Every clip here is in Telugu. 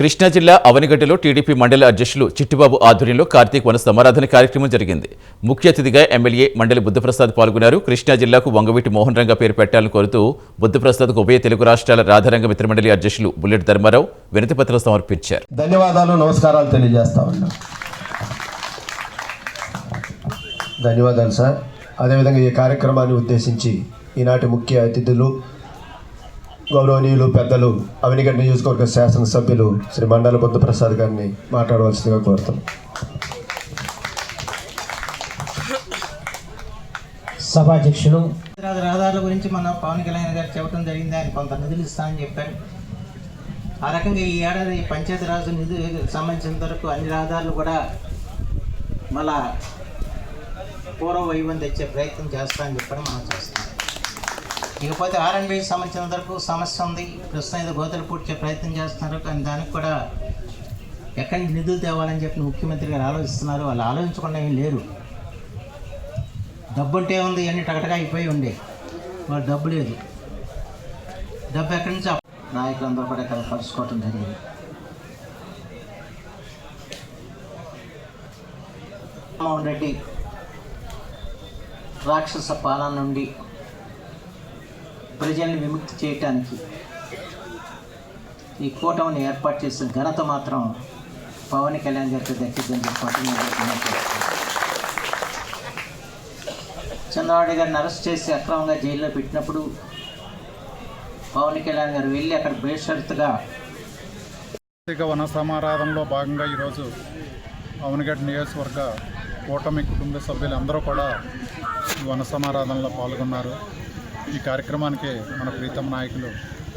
కృష్ణా జిల్లా అవనిగడ్డలో టీడీపీ మండలి అధ్యక్షులు చిట్టిబాబు ఆధ్వర్యంలో కార్తీక్ వన సమారాధన కార్యక్రమం జరిగింది. ముఖ్య అతిథిగా ఎమ్మెల్యే మండలి బుద్ధప్రసాద్ పాల్గొన్నారు. కృష్ణా జిల్లాకు వంగవీటి మోహన్ రంగ పేరు పెట్టాలని కోరుతూ బుద్ధప్రసాద్కు ఉభయ తెలుగు రాష్ట్రాల రాధారంగ మిత్రమండలి అధ్యక్షులు బుల్లెట్ ధర్మారావు వినతిపత్రం సమర్పించారు. ధన్యవాదాలు నమస్కారాలు తెలియజేస్తా ధన్యవాదాలు సార్. అదేవిధంగా ఈ కార్యక్రమాన్ని ఉద్దేశించి ఈనాటి ముఖ్య అతిథులు గౌరవనీయులు పెద్దలు అవినిగడ్డ నియోజకవర్గ శాసనసభ్యులు శ్రీ మండల బుద్ధప్రసాద్ గారిని మాట్లాడవలసిందిగా కోరుతున్నాం. సభాధ్యక్షులు. రాజు రహదారుల గురించి మన పవన్ కళ్యాణ్ గారు చెప్పడం జరిగింది. ఆయన కొంత నిధులు ఇస్తామని చెప్పారు. ఆ రకంగా ఈ ఏడాది పంచాయతీరాజ్ నిధులు సంబంధించినంత వరకు అన్ని రహదారులు కూడా మళ్ళా పూర్వ వైభవం తెచ్చే ప్రయత్నం చేస్తామని చెప్పడం మనం చేస్తాం ఇకపోతే ఆర్ఎండ్బి సంబంధించిన వరకు సమస్య ఉంది. ప్రస్తుతం ఏదో గోతలు పూడ్చే ప్రయత్నం చేస్తున్నారు. కానీ దానికి కూడా ఎక్కడి నుంచి నిధులు తేవాలని చెప్పి ముఖ్యమంత్రి గారు ఆలోచిస్తున్నారు. వాళ్ళు ఆలోచించకుండా ఏం లేరు. డబ్బు ఉంటే ఉంది అన్ని టగటగా అయిపోయి ఉండే. వాళ్ళు డబ్బు లేదు. డబ్బు ఎక్కడి నుంచి నాయకులందరూ కూడా ఇక్కడ పరుచుకోవటం జరిగింది. జగన్మోహన్ రెడ్డి రాక్షస పాలన నుండి ప్రజల్ని విముక్తి చేయటానికి ఈ కూటమిని ఏర్పాటు చేసిన ఘనత మాత్రం పవన్ కళ్యాణ్ గారికి దక్కిద్దని చెప్పి చంద్రబాబు గారిని అరెస్ట్ చేసి అక్రమంగా జైల్లో పెట్టినప్పుడు పవన్ కళ్యాణ్ గారు వెళ్ళి అక్కడ బేషరతుగా వన సమారాధనలో భాగంగా ఈరోజు అవనగడ్డ నియోజకవర్గ కూటమి కుటుంబ సభ్యులందరూ కూడా వన సమారాధనలో పాల్గొన్నారు. ఈ కార్యక్రమానికి మన ప్రీతం నాయకులు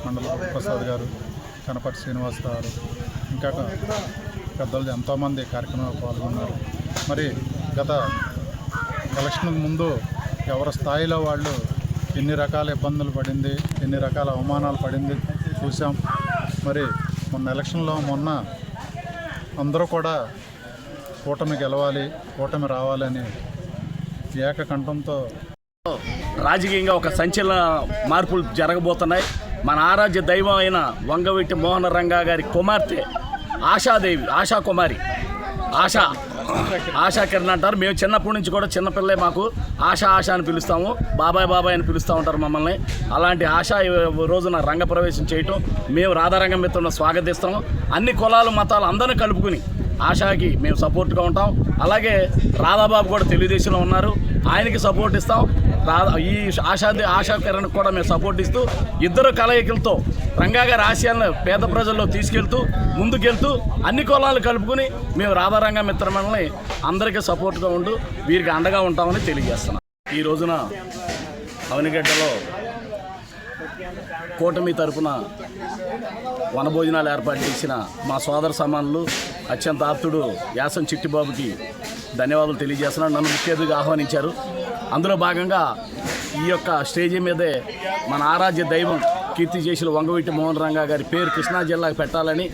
మండల ప్రసాద్ గారు కనపటి శ్రీనివాస్ గారు ఇంకా పెద్దలు ఎంతోమంది కార్యక్రమంలో పాల్గొన్నారు. మరి గత ఎలక్షన్ ముందు ఎవరి స్థాయిలో వాళ్ళు ఎన్ని రకాల ఇబ్బందులు పడింది ఎన్ని రకాల అవమానాలు పడింది చూసాం. మరి మొన్న ఎలక్షన్లో మొన్న అందరూ కూడా కూటమి గెలవాలి కూటమి రావాలని ఏకకంఠంతో రాజకీయంగా ఒక సంచలన మార్పులు జరగబోతున్నాయి. మన ఆరాధ్య దైవం అయిన వంగవీటి మోహన రంగా గారి కుమార్తె ఆశాదేవి ఆశా కుమారి. ఆశా ఆశా కిరణ్ అంటారు. మేము చిన్నప్పటి నుంచి కూడా చిన్నపిల్లే మాకు. ఆశా ఆశ అని పిలుస్తాము. బాబాయ్ బాబాయ్ అని పిలుస్తూ ఉంటారు మమ్మల్ని. అలాంటి ఆశ రోజున రంగప్రవేశం చేయటం మేము రాధారంగం మిత్రులను స్వాగతిస్తాము. అన్ని కులాలు మతాలు అందరినీ కలుపుకుని ఆశాకి మేము సపోర్ట్గా ఉంటాం. అలాగే రాధాబాబు కూడా తెలుగుదేశంలో ఉన్నారు. ఆయనకి సపోర్ట్ ఇస్తాం. రాధా ఈ ఆశా ఆశా కిరణ్ కూడా మేము సపోర్ట్ ఇస్తూ ఇద్దరు కలయికలతో రంగా గారి ఆశయాలను పేద ప్రజల్లో తీసుకెళ్తూ ముందుకెళ్తూ అన్ని కులాలు కలుపుకుని మేము రాధారంగ మిత్రమల్ని అందరికీ సపోర్ట్గా ఉంటూ వీరికి అండగా ఉంటామని తెలియజేస్తున్నాం. ఈ రోజున అవనిగడ్డలో కూటమి తరపున వనభోజనాలు ఏర్పాటు చేసిన మా సోదర సమానులు అత్యంత ఆప్తుడు యాసం చిట్టిబాబుకి ధన్యవాదాలు తెలియజేస్తున్నాను. నన్ను ముఖ్య అతిథిగా ఆహ్వానించారు. అందులో భాగంగా ఈ యొక్క స్టేజీ మీదే మన ఆరాధ్య దైవం కీర్తి చేసిన వంగవీటి మోహన్ రంగా గారి పేరు కృష్ణా జిల్లాకు పెట్టాలని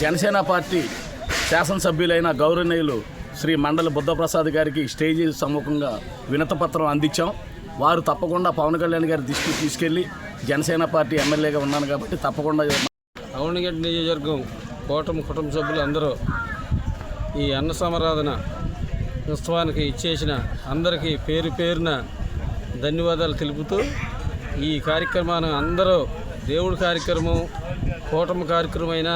జనసేన పార్టీ శాసనసభ్యులైన గౌరవనీయులు శ్రీ మండలి బుద్ధప్రసాద్ గారికి స్టేజీ సమ్ముఖంగా వినతపత్రం అందించాం. వారు తప్పకుండా పవన్ కళ్యాణ్ గారి దృష్టికి తీసుకెళ్ళి జనసేన పార్టీ ఎమ్మెల్యేగా ఉన్నాను కాబట్టి తప్పకుండా అవనిగడ్డ నియోజకవర్గం కూటమి కుటుంబ సభ్యులు అందరూ ఈ అన్న సమరాధన ఉత్సవానికి ఇచ్చేసిన అందరికీ పేరు పేరున ధన్యవాదాలు తెలుపుతూ ఈ కార్యక్రమాన్ని అందరూ దేవుడి కార్యక్రమం కూటమి కార్యక్రమం అయినా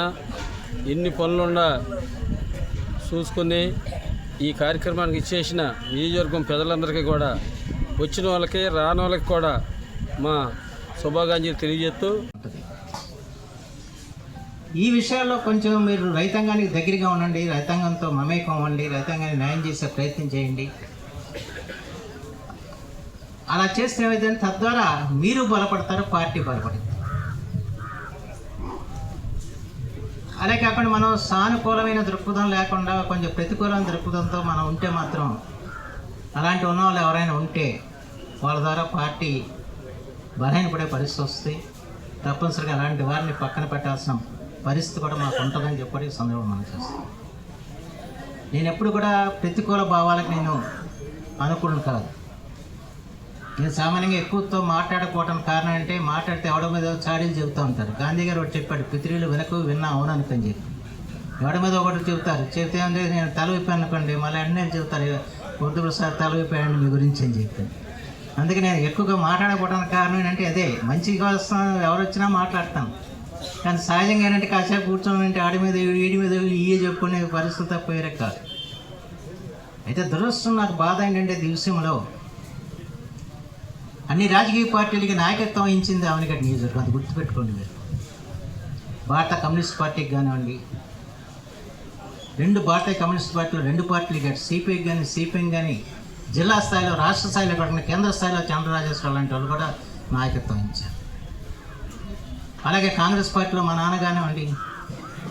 ఎన్ని పనులున్నా చూసుకుని ఈ కార్యక్రమానికి ఇచ్చేసిన నియోజకవర్గం ప్రజలందరికీ కూడా వచ్చిన వాళ్ళకి రాని వాళ్ళకి కూడా మా శుభాకాంక్షలు తెలియజేస్తూ ఈ విషయాల్లో కొంచెం మీరు రైతాంగానికి దగ్గరగా ఉండండి రైతాంగంతో మమేకం అవ్వండి రైతాంగాన్ని న్యాయం చేసే ప్రయత్నం చేయండి. అలా చేస్తే ఏమైతే తద్వారా మీరు బలపడతారు పార్టీ బలపడుతుంది. అలా కాకుండా మనం సానుకూలమైన దృక్పథం లేకుండా కొంచెం ప్రతికూలమైన దృక్పథంతో మనం ఉంటే మాత్రం అలాంటి ఉన్న వాళ్ళు ఎవరైనా ఉంటే వాళ్ళ ద్వారా పార్టీ బలహీనపడే పరిస్థితి వస్తుంది. తప్పనిసరిగా అలాంటి వారిని పక్కన పెట్టాల్సిన పరిస్థితి కూడా మాకు ఉంటుందని చెప్పడానికి సందర్భం మనం చేస్తాం. నేను ఎప్పుడు కూడా ప్రతికూల భావాలకు నేను అనుకూలం కాదు. నేను సామాన్యంగా ఎక్కువతో మాట్లాడకపోవటం కారణం అంటే మాట్లాడితే ఎవడ మీద చాడీలు చెబుతూ ఉంటారు. గాంధీ గారు ఒకటి చెప్పాడు పితృలు వెనక విన్నా అవును అనుకని చెప్పి. ఎవడి మీద ఒకటి చెబుతారు. చెబితే అంటే నేను తల విప్పాను అనుకోండి మళ్ళీ అన్నీ చెబుతారు బుద్ధ ప్రసాద్ తల విప్పాయండి మీ గురించి అని చెప్పి. అందుకే నేను ఎక్కువగా మాట్లాడకపోవడానికి కారణం ఏంటంటే అదే మంచి కోసం ఎవరు వచ్చినా మాట్లాడతాను. కానీ సహజంగా ఏంటంటే కాసేపు కూర్చోనంటే ఆడి మీద వీడి మీద ఇయ్యే చెప్పుకునే పరిస్థితి తప్పయ్యారు కాదు. అయితే దురదృష్టం నాకు బాధ ఏంటంటే ఈ విషయంలో అన్ని రాజకీయ పార్టీలకి నాయకత్వం వహించింది అవనిగడ్డ నియోజకవర్గం. అది గుర్తుపెట్టుకోండి మీరు. భారత కమ్యూనిస్ట్ పార్టీకి కానివ్వండి రెండు భారతీయ కమ్యూనిస్ట్ పార్టీలు రెండు పార్టీలు కానీ సిపిఐకి కానీ సిపిఎం కానీ జిల్లా స్థాయిలో రాష్ట్ర స్థాయిలో కాకుండా కేంద్ర స్థాయిలో చంద్రరాజేశ్వర లాంటి వాళ్ళు కూడా నాయకత్వం వహించారు. అలాగే కాంగ్రెస్ పార్టీలో మా నాన్న కానివ్వండి